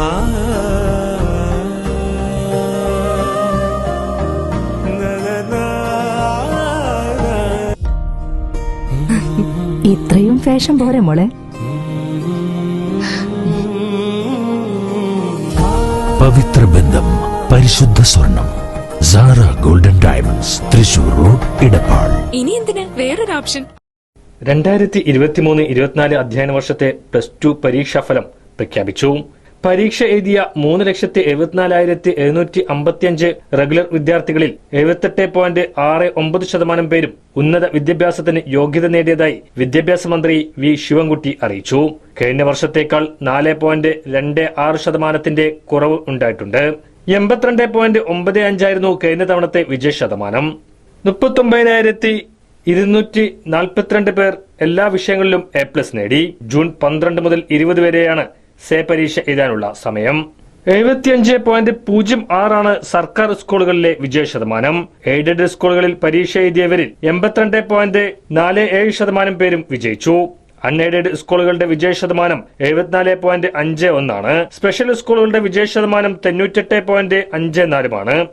ഇത്രയും ഫാഷൻ പോരെ മോളെ. പവിത്ര ബന്ധം പരിശുദ്ധ സ്വർണം Sara golden diamonds Thrissur road Edappal ഇനി എന്തിനാ? വേറൊരു ഓപ്ഷൻ. രണ്ടായിരത്തി ഇരുപത്തിമൂന്ന് ഇരുപത്തിനാല് അധ്യയന വർഷത്തെ പ്ലസ് ടു പരീക്ഷാഫലം പ്രഖ്യാപിച്ചു. പരീക്ഷ എഴുതിയ മൂന്ന് ലക്ഷത്തി എഴുപത്തിനാലായിരത്തി എഴുന്നൂറ്റി അമ്പത്തിയഞ്ച് റെഗുലർ വിദ്യാർത്ഥികളിൽ എഴുപത്തെട്ട് പോയിന്റ് ആറ് ഒമ്പത് ശതമാനം പേരും ഉന്നത വിദ്യാഭ്യാസത്തിന് യോഗ്യത നേടിയതായി വിദ്യാഭ്യാസ മന്ത്രി വി ശിവൻകുട്ടി അറിയിച്ചു. കഴിഞ്ഞ വർഷത്തേക്കാൾ നാല് പോയിന്റ് രണ്ട് ആറ് ശതമാനത്തിന്റെ കുറവ് ഉണ്ടായിട്ടുണ്ട്. എൺപത്തിരണ്ട് പോയിന്റ് ഒമ്പത് അഞ്ചായിരുന്നു കഴിഞ്ഞ തവണത്തെ വിജയ ശതമാനം. മുപ്പത്തൊമ്പതിനായിരത്തി ഇരുന്നൂറ്റി നാൽപ്പത്തിരണ്ട് പേർ എല്ലാ വിഷയങ്ങളിലും എ പ്ലസ് നേടി. ജൂൺ പന്ത്രണ്ട് മുതൽ ഇരുപത് വരെയാണ് സേ പരീക്ഷ എഴുതാനുള്ള സമയം. എഴുപത്തിയഞ്ച് പോയിന്റ് പൂജ്യം ആറാണ് സർക്കാർ സ്കൂളുകളിലെ വിജയ ശതമാനം. എയ്ഡഡ് സ്കൂളുകളിൽ പരീക്ഷ എഴുതിയവരിൽ എൺപത്തിരണ്ട് പോയിന്റ് നാല് ഏഴ് ശതമാനം പേരും വിജയിച്ചു. അൺഎയ്ഡഡ് സ്കൂളുകളുടെ വിജയ ശതമാനം എഴുപത്തിനാല് പോയിന്റ് അഞ്ച് ഒന്നാണ്. സ്പെഷ്യൽ സ്കൂളുകളുടെ വിജയ ശതമാനം തൊണ്ണൂറ്റെട്ട് പോയിന്റ് അഞ്ച് നാലുമാണ്.